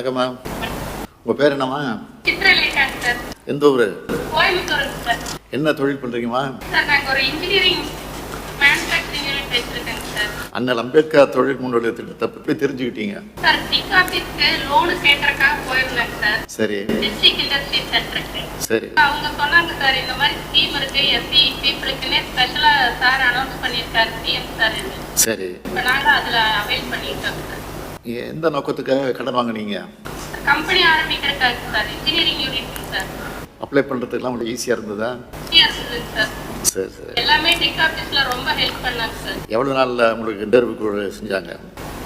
வணக்கம்மா உங்கள் பேர் என்னம்மா? எந்த ஊர்? என்ன தொழில் பண்ணுறீங்கம்மா அண்ணல் அம்பேத்கர் தொழில் முன்னோடி திட்டத்தை பற்றி தெரிஞ்சுக்கிட்டீங்க. Sir sir. அவங்க சொன்னாங்க சார் இந்த மாதிரி ஸ்கீம் இருக்கு எஸ்சி பீப்புளுக்குன்னே ஸ்பெஷலாக சார் அனௌன்ஸ் பண்ணியிருக்காரு சிஎம் சார் சரி. இப்போ நாங்கள் அதில் அவைல் பண்ணியிருக்கோம் சார். எந்த நோக்கத்துக்காக கடன் வாங்குனீங்க? Company ஆரம்பிக்கிறதுக்காக sir engineering unit sir. Apply பண்ணுறதுக்கெல்லாம் உங்களுக்கு ஈஸியாக இருந்ததா? சார். சரி எல்லாமே டிக் ஆஃபீஸில் ரொம்ப ஹெல்ப் பண்ணாங்க சார். எவ்வளோ நாளில் உங்களுக்கு இன்டர்வியூ செஞ்சாங்க?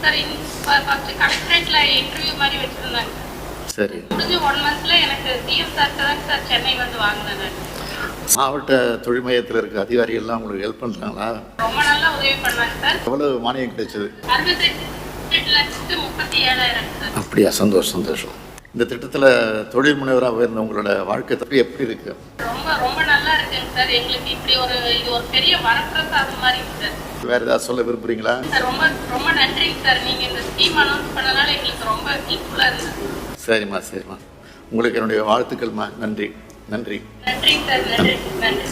சார் ஃபர்ஸ்ட் கலெக்டரேட்ல இன்டர்வியூ மாதிரி வச்சிருந்தாங்க. சரி. முடிஞ்சு ஒன் மந்த்ல எனக்கு சிஎம் சார் தான் சார் சென்னை வந்து வாங்கினேன். மாவட்ட தொழில் மையத்தில் இருக்க அதிகாரிகள்லாம் உங்களுக்கு ஹெல்ப் பண்ணுறாங்களா ரொம்ப நல்லா உதவி பண்ணாங்க சார். எவ்வளோ மானியம் கிடைச்சது? அறுபத்தெட்டு அப்படியா சந்தோஷம் சந்தோஷம். இந்த திட்டத்தில் தொழில் முனைவராக உயர்ந்த உங்களோட வாழ்க்கை தப்பி எப்படி இருக்கு? ரொம்ப ரொம்ப நல்லா இருக்குங்க சார். எங்களுக்கு இப்படி ஒரு இது ஒரு பெரிய வரப்பிரசாதம் மாதிரிங்க சார். வேற ஏதாவது சொல்ல விரும்புறீங்களா? சார் ரொம்ப ரொம்ப நன்றிங்க சார். நீங்க இந்த ஸ்கீம் அனௌன்ஸ் பண்ணனால எங்களுக்கு ரொம்ப ஹெல்ப்ஃபுல்லா இருந்தது சரிம்மா சரிம்மா. உங்களுக்கு என்னுடைய வாழ்த்துக்கள்மா. நன்றி நன்றி. நன்றிங்க சார் நன்றி நன்றி.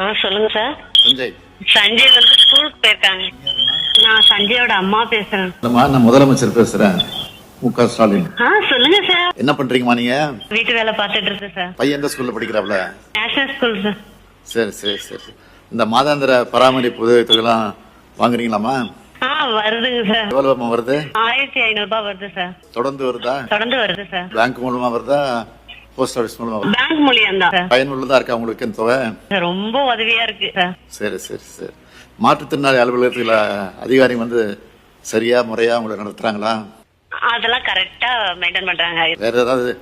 ஆ சொல்லுங்க சார். சஞ்சய். சஞ்சய் வந்து ஸ்கூலுக்கு போயிருக்காங்க. நான் சஞ்சயோட அம்மா பேசுறேன். இல்லைம்மா நான் முதலமைச்சர் பேசுகிறேன் மு க ஸ்டாலின். ஆ சொல்லுங்க சார். என்ன பண்ணுறீங்கம்மா நீங்கள் வீட்டு வேலை பார்த்துட்டு இருக்கேன் சார். பையன் எந்த ஸ்கூலில் படிக்கிறாப்ல? National school sir. சரி சரி சரி. இந்த மாதாந்திர பராமரிப்பு உதவித்தொகைலாம் வாங்குறீங்களாம்மா? ஆ வருதுங்க சார். வருது? ஆயிரத்தி ஐநூறு ரூபாய் வருது சார். தொடர்ந்து வருதா? தொடர்ந்து வருது சார். பேங்க் மூலமா வருதா? போஸ்ட் ஆஃபீஸ் மூலமா வருதா? பேங்க் மூலியம் தான் சார் பயனுள்ளதா இருக்கா உங்களுக்கு இந்த தொகை? ரொம்ப உதவியா இருக்கு சார். சரி சரி சரி. மாற்றுத்திறனாளி அலுவலகத்தில் அதிகாரி வந்து சரியா முறையா உங்களை நடத்துறாங்களா? அதெல்லாம் கரெக்டா மெயின்டைன் பண்றாங்க. வேற ஏதாவது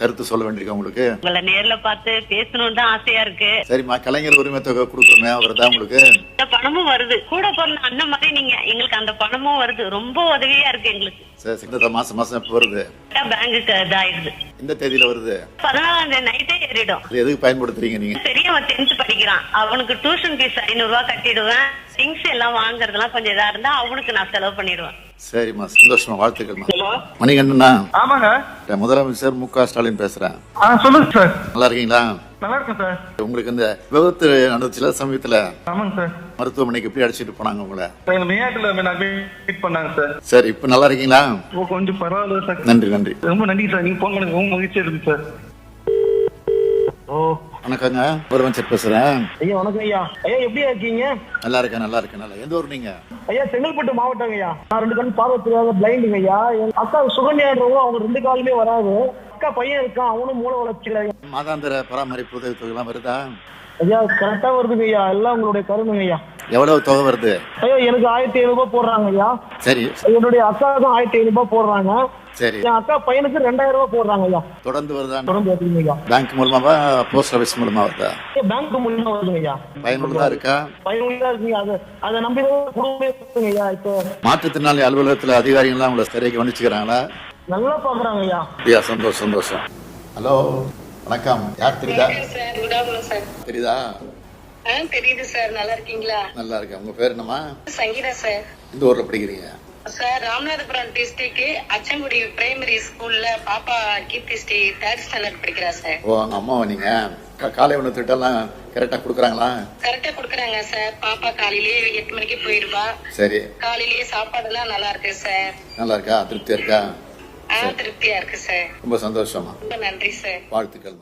கருத்து சொல்ல வேண்டியிருக்கா உங்களுக்கு? உங்களை நேர்ல பார்த்து பேசணும்னு தான் ஆசையா இருக்கு. சரிம்மா கலைஞர் உரிமை தொகை கொடுக்குறோமே வருதா உங்களுக்கு? இந்த பணமும் வருது. கூட பிறந்த அண்ணன் மாதிரி நீங்க எங்களுக்கு அந்த பணமும் வருது. ரொம்ப உதவியா இருக்கு எங்களுக்கு. சரி சரி. இந்த மாசம் மாசம் எப்போ வருது? பேங்குக்கு இந்த தேதியில வருது? பதினாலாம் தேதி நைட்டே ஏறிடும். எதுக்கு பயன்படுத்துறீங்க நீங்க? பெரியவன் டென்த் படிக்கிறான். அவனுக்கு டியூஷன் ஃபீஸ் ஐநூறு ரூபாய் கட்டிடுவேன். திங்ஸ் எல்லாம் வாங்குறதெல்லாம் கொஞ்சம் இதா இருந்தா அவனுக்கு நான் செலவு பண்ணிடுவேன். சரிம்மா. சந்தோஷமா வாழ்த்துக்கள்மா. மணிகண்டனா ஆமாங்க. முதலமைச்சர் மு க ஸ்டாலின் பேசுறேன் சொல்லுங்க சார். நல்லா இருக்கீங்களா நல்லா இருக்கேன் சார். உங்களுக்கு இந்த விபத்து நடந்துச்சுல சமயத்துல ஆமாங்க சார். மருத்துவமனைக்கு எப்படி அழைச்சிட்டு போனாங்க உங்களை? மீட் பண்ணாங்க சார். சரி இப்ப நல்லா இருக்கீங்களா ஓ கொஞ்சம் பரவாயில்ல சார். நன்றி நன்றி. ரொம்ப நன்றி சார். நீங்க போன் ரொம்ப மகிழ்ச்சியா இருக்கு சார். ஓ. வணக்கங்க. முதலமைச்சர் பேசுறேன். ஐயா வணக்கம் ஐயா. ஐயா எப்படியா இருக்கீங்க? நல்லா இருக்கேன் நல்லா இருக்கேன் நல்லா எந்த ஊர் நீங்க? ஐயா செங்கல்பட்டு மாவட்டம் ஐயா. நான் ரெண்டு கண் பார்வை தெரியாத பிளைண்டுங்க ஐயா. எங்க அக்கா சுகன்யான்றவங்க அவங்க ரெண்டு காலுமே வராது. அக்கா பையன் இருக்கான் அவனும் மூல வளர்ச்சியில மாதாந்திர பராமரிப்பு உதவி தொகைலாம் வருதா? ஐயா கரெக்டா வருதுங்க ஐயா. எல்லாம் உங்களுடைய கருணுங்க ஐயா. எவ்வளவு தொகை வருது? ஐயா எனக்கு ஆயிரத்தி ஐநூறு ரூபாய் போடுறாங்க ஐயா. சரி. என்னுடைய அக்காவுக்கும் ஆயிரத்தி ஐநூறு ரூபாய் போடுறாங்க. சரி. என் அக்கா பையனுக்கு ரெண்டாயிரம் ரூபாய் போடுறாங்க ஐயா. தொடர்ந்து வருதா? தொடர்ந்து வருதுங்க ஐயா. பேங்க் மூலமாவா போஸ்ட் ஆஃபீஸ் மூலமா வருதா? பேங்க் மூலியமா வருதுங்க ஐயா. பயனுள்ளதா இருக்கா? பயனுள்ளதா இருக்குங்க அதை அதை நம்பி குடும்பமே இருக்குங்க ஐயா இப்போ. மாற்றுத்திறனாளி அலுவலகத்துல அதிகாரிகள்லாம் உங்களை சரியாக கவனிச்சுக்கிறாங்களா நல்லா பாக்குறாங்க ஐயா. சந்தோஷம் சந்தோஷம். ஹலோ வணக்கம். யார் தெரியுதா? தெரியுதா? தெரியுது சார். நல்லா இருக்கீங்களா? நல்லா இருக்கேன். உங்க பேர் என்னம்மா? சங்கீதா சார். இந்த ஊர்ல படிக்கிறீங்க? Sir Ramanathapuram district Achankudi primary ஸ்கூல்ல பாப்பா கீர்த்தி ஸ்ரீ தேர்ட் ஸ்டாண்டர்ட் படிக்கிறா சார். ஓ அங்க அம்மாவா நீங்க? காலை உணவு திட்டம்லாம் கரெக்டா கொடுக்குறாங்களா? கரெக்டா கொடுக்குறாங்க சார். பாப்பா காலையிலேயே எட்டு மணிக்கு போயிருவா. சரி. காலையிலேயே சாப்பாடுலாம் நல்லா இருக்கு சார். நல்லா இருக்கா? திருப்தியா இருக்கா? திருப்தியா இருக்கு சார். ரொம்ப சந்தோஷமா. ரொம்ப நன்றி சார். வாழ்த்துக்கள்மா.